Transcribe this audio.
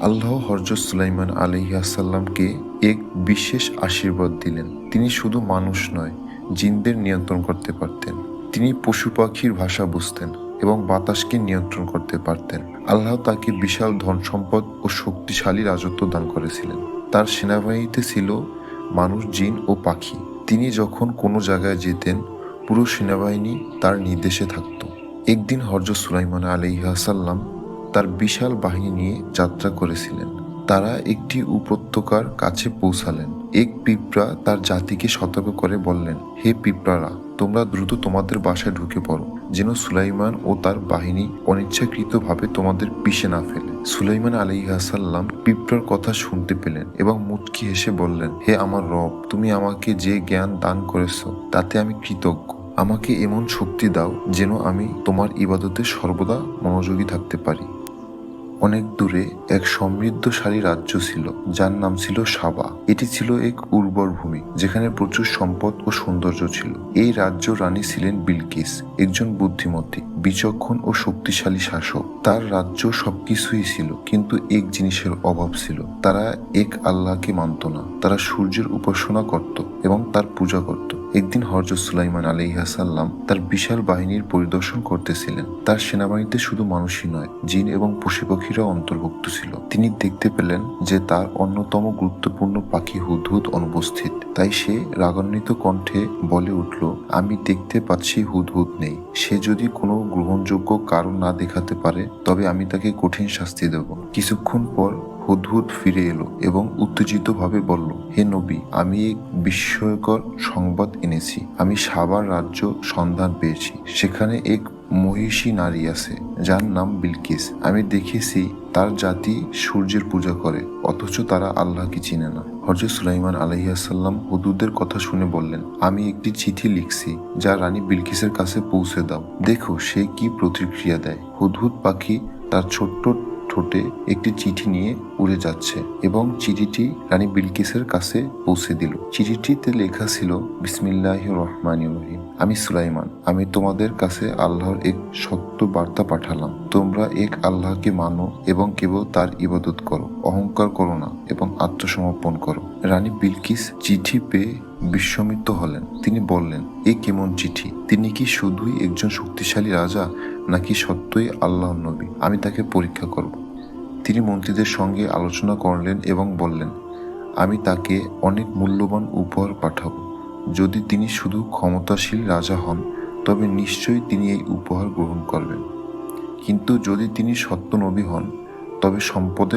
আল্লাহ হরজত সুলাইমান আলহিহাসাল্লামকে এক বিশেষ আশীর্বাদ দিলেন। তিনি শুধু মানুষ নয়, জিনদের নিয়ন্ত্রণ করতে পারতেন। তিনি পশু পাখির ভাষা বুঝতেন এবং বাতাসকে নিয়ন্ত্রণ করতে পারতেন। আল্লাহ তাকে বিশাল ধন সম্পদ ও শক্তিশালী রাজত্ব দান করেছিলেন। তার সেনাবাহিনীতে ছিল মানুষ, জিন ও পাখি। তিনি যখন কোনো জায়গায় যেতেন, পুরো সেনাবাহিনী তার নির্দেশে থাকত। একদিন হরজত সুলাইমান আলহিহাসাল্লাম তার বিশাল বাহিনী নিয়ে যাত্রা করেছিলেন। তারা একটি উপত্যকার কাছে পৌঁছালেন। এক পিঁপড়া তার জাতিকে সতর্ক করে বললেন, হে পিঁপড়ারা, তোমরা দ্রুত তোমাদের বাসায় ঢুকে পড়ো, যেন সুলাইমান ও তার বাহিনী অনিচ্ছাকৃতভাবে তোমাদের পিষে না ফেলে। সুলাইমান আলী হাসাল্লাম পিঁপড়ার কথা শুনতে পেলেন এবং মুটকি হেসে বললেন, হে আমার রব, তুমি আমাকে যে জ্ঞান দান করেছ, তাতে আমি কৃতজ্ঞ। আমাকে এমন শক্তি দাও যেন আমি তোমার ইবাদতে সর্বদা মনোযোগী থাকতে পারি। অনেক দূরে এক সমৃদ্ধশালী রাজ্য ছিল, যার নাম ছিল সাবা। এটি ছিল এক উর্বর ভূমি, যেখানে প্রচুর সম্পদ ও সৌন্দর্য ছিল। এই রাজ্য রানী ছিলেন বিলকিস, একজন বুদ্ধিমতী, বিচক্ষণ ও শক্তিশালী শাসক। তার রাজ্য সবকিছুই ছিল, কিন্তু এক জিনিসের অভাব ছিল। তারা এক আল্লাহকে মানত না, তারা সূর্যের উপাসনা করত এবং তার পূজা করত। একদিন হরজত সুলাইমান আলাইহাসাল্লাম তার বিশাল বাহিনীর পরিদর্শন করতেছিলেন। তার সেনাবাহিনীতে শুধু মানুষই নয়, জিন এবং পশু পাখিরা অন্তর্ভুক্ত ছিল। তিনি দেখতে পেলেন যে তার অন্যতম গুরুত্বপূর্ণ পাখি হুদহুদ অনুপস্থিত। তাই সে রাগান্বিত কণ্ঠে বলে উঠল, আমি দেখতে পাচ্ছি হুদহুদ নেই। সে যদি কোনো গ্রহণযোগ্য কারণ না দেখাতে পারে, তবে আমি তাকে কঠিন শাস্তি দেব। কিছুক্ষণ পর হুদহুদ ফিরে এলো এবং উত্তেজিতভাবে বলল, হে নবী, আমি এক বিস্ময়কর সংবাদ এনেছি। আমি সাবার রাজ্য সন্ধান পেয়েছি। সেখানে এক মহিষী নারী আছে, যার নাম বিলকিস। আমি দেখেছি, তার জাতি সূর্যের পূজা করে, অথচ তারা আল্লাহকে চিনে না। হরজত সুলাইমান আলহিয়াসাল্লাম হুদুদের কথা শুনে বললেন, আমি একটি চিঠি লিখছি, যা রানী বিলকিসের কাছে পৌঁছে দাও। দেখো সে কি প্রতিক্রিয়া দেয়। হুদহুদ পাখি তার ছোট্ট ঠোঁটে একটি চিঠি নিয়ে উড়ে যাচ্ছে এবং চিঠিটি রানী বিলকিসের কাছে পৌঁছে দিল। চিঠিটিতে লেখা ছিল বিসমিল্লাহ রহমান রহিম। আমি সুলাইমান। আমি তোমাদের কাছে আল্লাহর এক সত্য বার্তা পাঠালাম। তোমরা এক আল্লাহকে মানো এবং কেবল তার ইবাদত করো। অহংকার করো না এবং আত্মসমর্পণ করো। রানী বিলকিস চিঠি পেয়ে বিস্মিত হলেন। তিনি বললেন, এ কেমন চিঠি? তিনি কি শুধুই একজন শক্তিশালী রাজা, নাকি সত্যই আল্লাহ নবী? আমি তাকে পরীক্ষা করব। তিনি মন্ত্রীদের সঙ্গে আলোচনা করলেন এবং বললেন, আমি তাকে অনেক মূল্যবান উপহার পাঠাবো। যদি তিনি শুধু ক্ষমতাশীল রাজা হন, তবে নিশ্চয়ই তিনি এই উপহার গ্রহণ করবেন। কিন্তু যদি তিনি সত্য নবী হন, তবে সম্পদের